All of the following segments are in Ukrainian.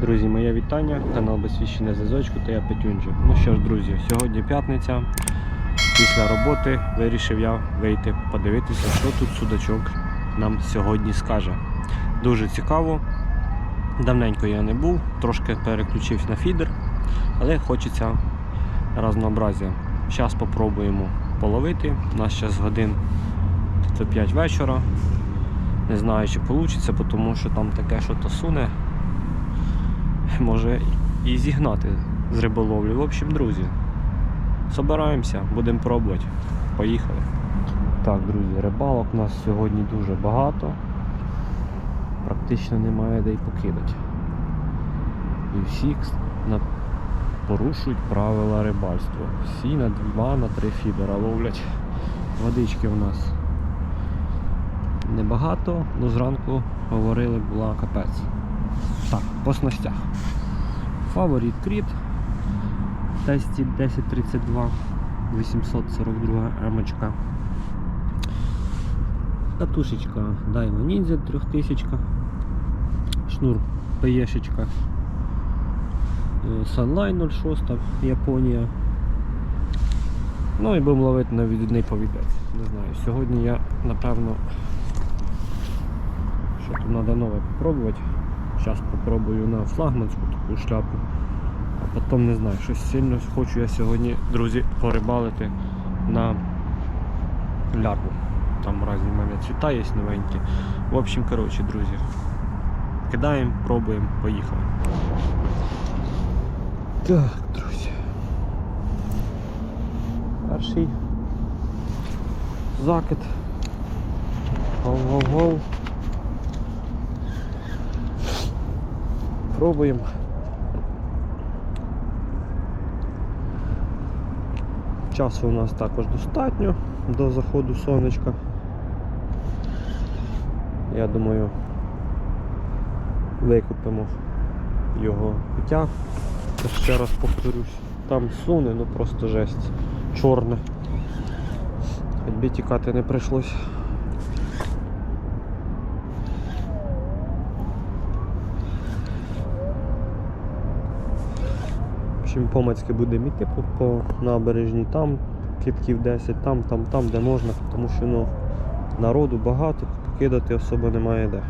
Друзі, моє вітання, канал Безсвіщене Зазочку та я Петюнчик. Ну що ж, друзі, сьогодні п'ятниця. Після роботи вирішив я вийти подивитися, що тут судачок нам сьогодні скаже. Дуже цікаво. Давненько я не був, трошки переключився на фідер, але хочеться разнообразія. Зараз спробуємо половити. У нас зараз годин 5 вечора. Не знаю, чи вийде, тому що там таке, що то суне може і зігнати з риболовлі. В общем, друзі, собираємося, будемо пробувати. Поїхали. Так, друзі, рибалок у нас сьогодні дуже багато. Практично немає де й покидати. І всі порушують правила рибальства. Всі на 2 на 3 фідера ловлять. Водички у нас небагато, але зранку говорили, була капець. Так, по снастях. Фаворит Кріт. Тесті 1032 842 рамочка. Катушечка Daiwa Ninja 3000. Шнур ПЕшечка. Е, Sunline 06 Японія. Ну і будемо ловити на відвідний повідець. Не знаю. Сьогодні я напевно що тут треба нове попробувати. Зараз попробую на флагманську таку шляпу. А потім не знаю, щось сильно хочу я сьогодні, друзі, порибалити на лярву. Там різні в мене цвіта є новенькі. В общем, коротше, друзі. Кидаємо, пробуємо, поїхали. Так, друзі. Перший закид. Гоу-гоу-гоу. Пробуємо. Часу у нас також достатньо до заходу сонечка. Я думаю, викупимо його пиття. Ще раз повторюсь. Там суне, ну просто жесть. Чорне. Хоч би тікати не прийшлось. Чим помацьки будемо йти по, по набережні, там китків 10, там, там, там, де можна, тому що ну, народу багато, кидати особо немає де.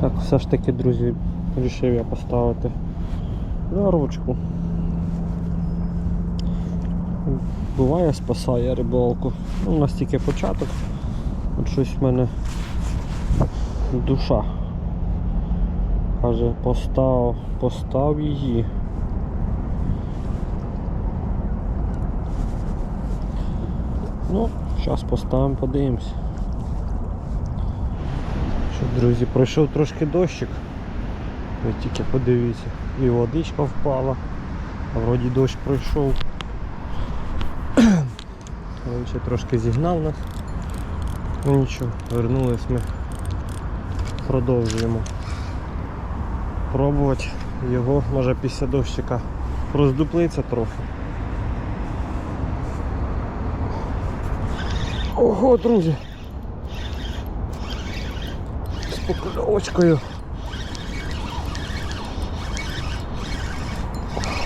Так, все ж таки, друзі, вирішив я поставити на ручку. Буває, спасає рибалку. Ну, у нас тільки початок. От щось в мене душа. Каже, постав, постав її. Ну, зараз поставимо, подивимось. Що, друзі, пройшов трошки дощик. Ви тільки подивіться. І водичка впала, вроді дощ пройшов. Він ще трошки зігнав нас. Ну нічого, вернулись ми. Продовжуємо пробувати його, може після дощика роздуплиться трохи. Ого, друзі! З покльовочкою.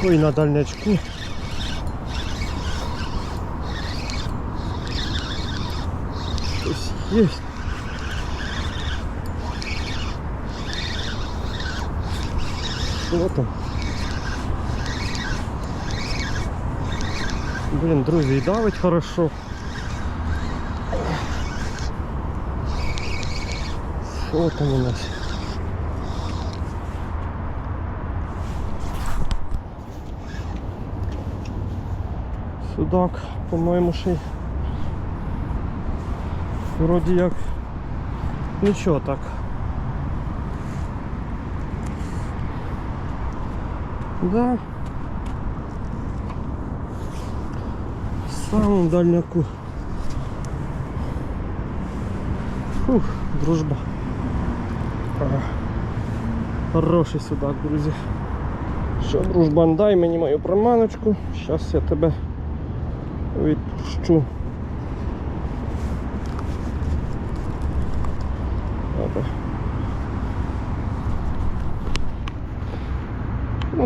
Ой, на дальнячку. Щось є. Що там? Блін, друзі, і давить хорошо. Що там у нас? Судак, по-моєму, ще й вроді як нічого так. Да. В самому дальняку. Фух, дружба. Хороший судак, друзі. Що, дружбан, дай мені мою приманочку. Зараз я тебе відпущу.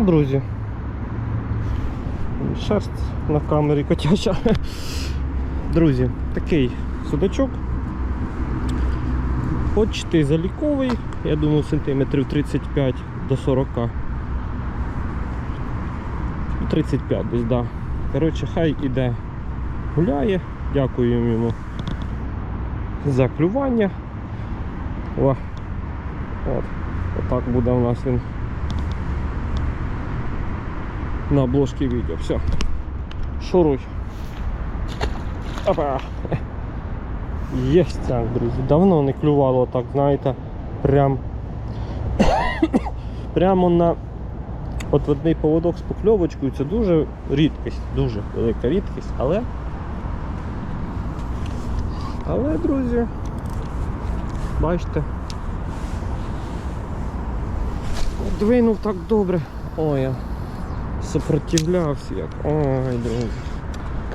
Ну, друзі. Шерсть на камері котяча. Друзі, такий судачок. Почти заліковий, я думаю, сантиметрів 35 до 40. Ну, 35 десь, да. Коротше, хай іде гуляє. Дякуємо йому за клювання. О, от. Отак буде у нас він на обложці відео. Все. Шуруй. Опа. Єсть так, друзі. Давно не клювало так, знаєте, прям прямо на отводний поводок з покльовочкою. Це дуже рідкість, дуже велика рідкість, але. Але, друзі, бачите. Двинув так добре. Ой, сопротивлявся як. Ой, друзі.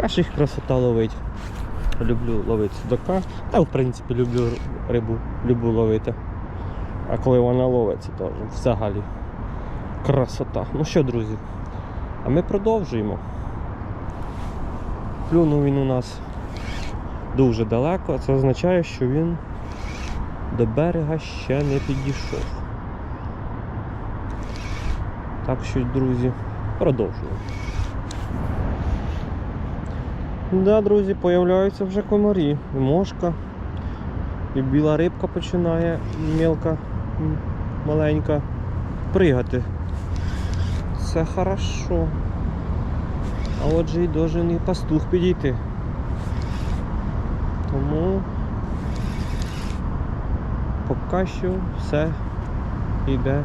Каш їх красота ловить. Люблю ловити судака. Та в принципі люблю рибу, люблю ловити. А коли вона ловиться, то взагалі красота. Ну що, друзі, а ми продовжуємо. Плюнув він у нас дуже далеко, це означає, що він до берега ще не підійшов. Так що, друзі, продовжуємо. Да, друзі, появляються вже комарі. Мошка. І біла рибка починає мілка, маленька, пригати. Це хорошо. А отже і должен і пастух підійти. Тому поки що все йде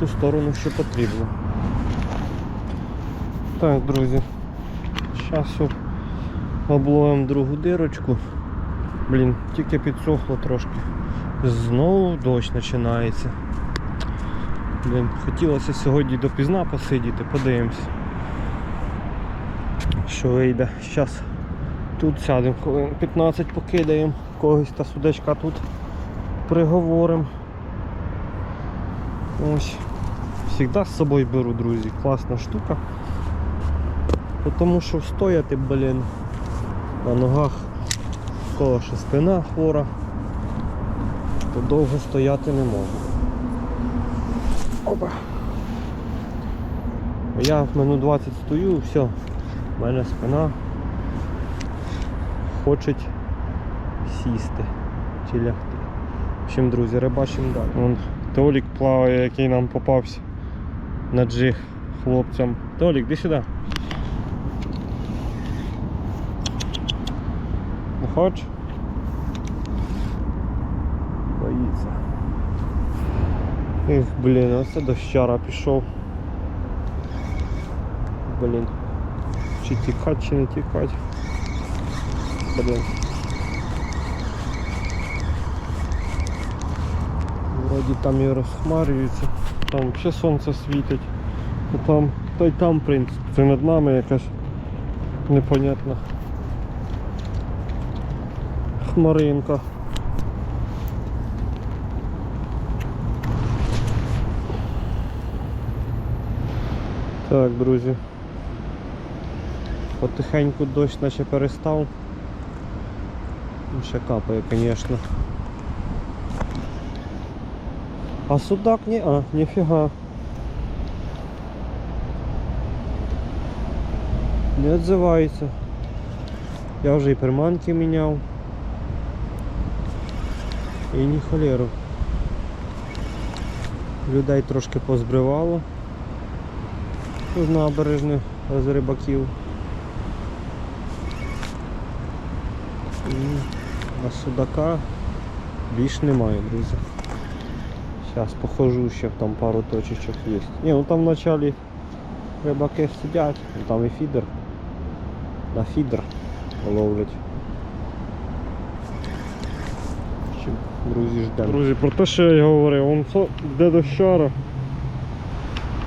ту сторону, що потрібно. Так, друзі, зараз обловимо другу дирочку. Блін, тільки підсохло трошки. Знову дощ починається. Блін, хотілося сьогодні допізна посидіти, подивимось. Що вийде. Зараз тут сядемо, хвилин 15 покидаємо, когось та судачка тут приговоримо. Ось. Всегда з собою беру, друзі. Класна штука. Тому що стояти, блін, на ногах кого ще спина хвора, то довго стояти не можу. Опа. Я минут 20 стою, все, в мене спина хоче сісти чи лягти. В общем, друзі, рибачимо далі. Вон Толік плаває, який нам попався на джиг хлопцям. Толік, іди сюди. Не хочеш? Боїться. Ех, блін, оце дощара пішов. Блін. Чи тікать, чи не тікать. Блін. Вроді там і розхмарюється. Там ще сонце світить. А там, та й там, в принципі, над нами якась непонятна хмаринка. Так, друзі. Потихеньку дощ наче перестав. Ну, Ще капає, звісно. А судак не, а, ніфіга. Не відзивається. Я вже і приманки міняв. І ні холєру. Людей трошки позбривало. З набережних з рибаків. І на судака більш немає, друзі. Зараз похожу ще там пару точечок є. Ні, ну там в началі рибаки сидять, ну, там і фідер. На фідер ловлять. Друзі, ждемо. Друзі, про те, що я говорив, вон со- де дощара.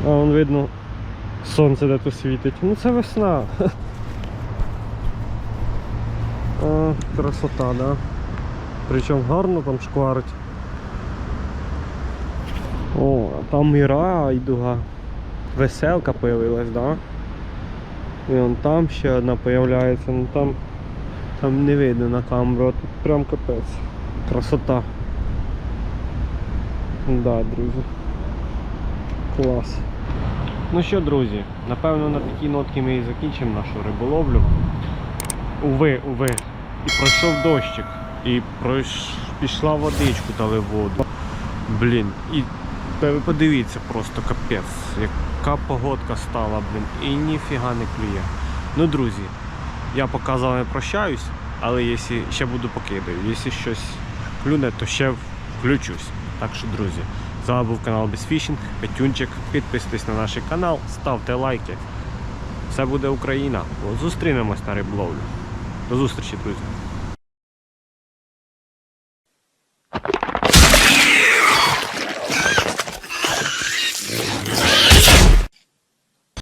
А вон видно сонце де то світить. Ну це весна. О, красота, да? Причому гарно там шкварить. О, Там Іра, Айдуга. Веселка появилась, да? І вон там ще одна появляється, ну там, там не видно на камеру, а тут прям капець. Красота. Да, друзі. Клас. Ну що, друзі, напевно на такій нотці ми і закінчимо нашу риболовлю. Уви, уви. І пройшов дощик. І пройш... пішла водичку дали воду. Блін, і ви подивіться просто капець, яка погодка стала, блін, і ніфіга не клює. Ну, друзі, я поки з вами прощаюсь, але якщо ще буду покидаю, якщо щось клюне, то ще включусь. Так що, друзі, з вами був канал Безфішінг, Петюнчик. Підписуйтесь на наш канал, ставте лайки. Все буде Україна. Зустрінемось на риболовлю. До зустрічі, друзі.